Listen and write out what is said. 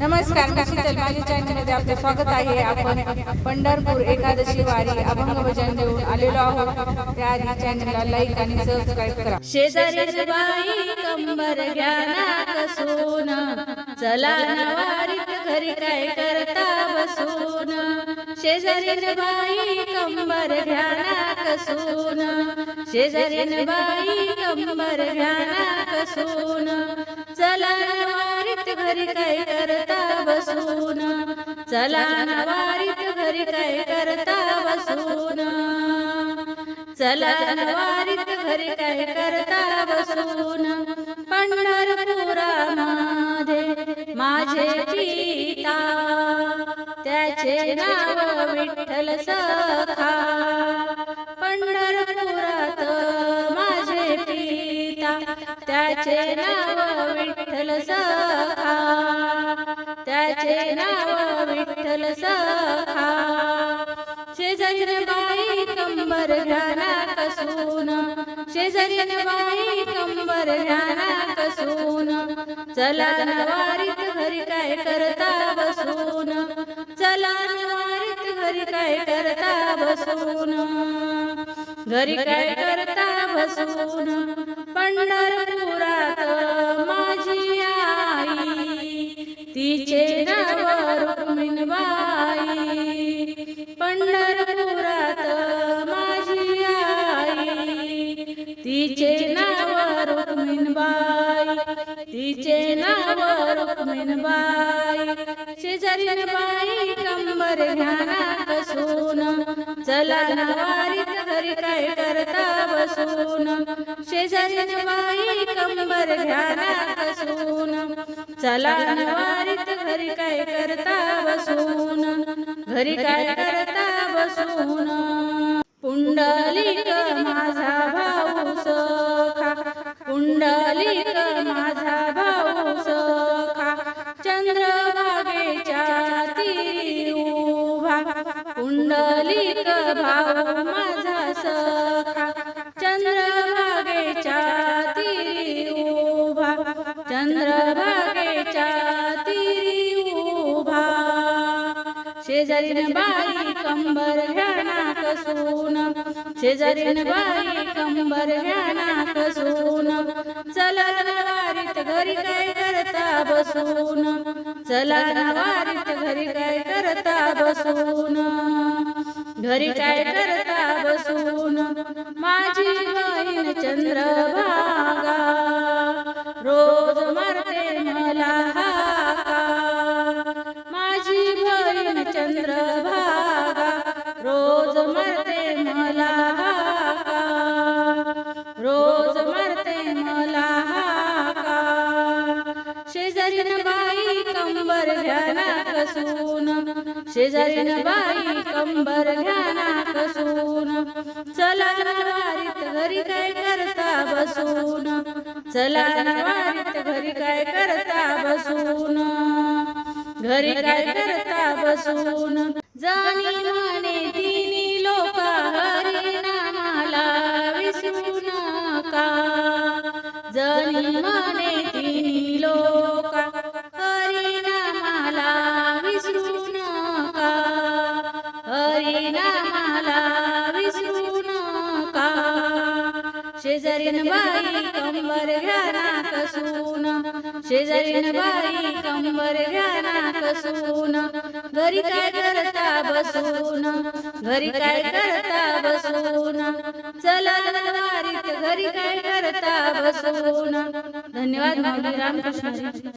नमस्कार मी शीतल माझ्या चॅनलमध्ये आपले स्वागत आहे. आपण पंढरपूर एकादशी वारी अभंग भजन देऊन आलेलो आहोत. त्याआधी चॅनलला लाईक आणि सबस्क्राईब करा. शेजारी बाई कंबर घ्याना कसून चला वारीत घरी काय करता बसून. शेजारी बाई कंबर घ्याना कसून शेजारी बाई कंबर घ्याना कसून चला ना वारीत घरी काय करता बसून? चला ना वारीत घरी काय करता बसून? चला ना वारीत घरी काय करता बसून? पंढरपुरामध्ये माझे पिता त्याचे नाव विठ्ठल सखा. पंढर त्याचे नाव विठ्ठल सखा. त्याचे नाव विठ्ठल सखा. शेजारी बाई कंबर घाना कसून. शेजारी बाई कंबर घाना कसून. चला नवारीत घरी काय करता बसून. चला नवारीत घरी काय करता बसून. घरी काय करता बसून? पंढरपुरात माझी आई. तिचे नाव रुक्मिणबाई पंढरपुरात माझी आई. तिचे नाव रुक्मिणबाई तिचे नाव रुक्मिणबाई शेजारी बाई कंबर घ्याना कसून चला नवारी वारीत काय करता बसून? शेजारी बाई कंबर घ्याना बसून चला नवारीत घरी काय करता बसून? घरी काय करता बसून? पुंडलिक माझा भाऊ सखा. पुंडलिक माझा भाऊ सखा. चंद्रभागेच्या ती उभा. पुंडलिक भाऊ माझा शेजारीन बाई कंबर घ्याना कसून शेजारीन बाई कंबर घ्याना कसून चला वारीत घरी काय करता बसून? चला ना वारीत घरी काय करता बसून? घरी काय करता बसून? माझी बहीण चंद्रभा चंद्रभागा रोज मरते मला. रोज मरते मला. शेजारीन बाई कंबर घ्याना कसून. शेजारीन बाई कंबर घ्याना कसून. चला ना घरी काय करता बसून. चला घरी काय करता बसून. घरी काय करता बसून? जाणी म्हणे तिनी लोक हरी नामाला विसरू नका. जाणी म्हणे तिनी लोक हरी नामाला विसरू नका. हरी नामाला विसरू नका शेजारीन बाई कंबर घ्याना कसून. शेजारीन बाई कंबर घ्याना कसून. घरी काय करता बसून? घरी काय करता बसून? चला वारीत घरी काय करता बसून? धन्यवाद माऊली रामकृष्ण.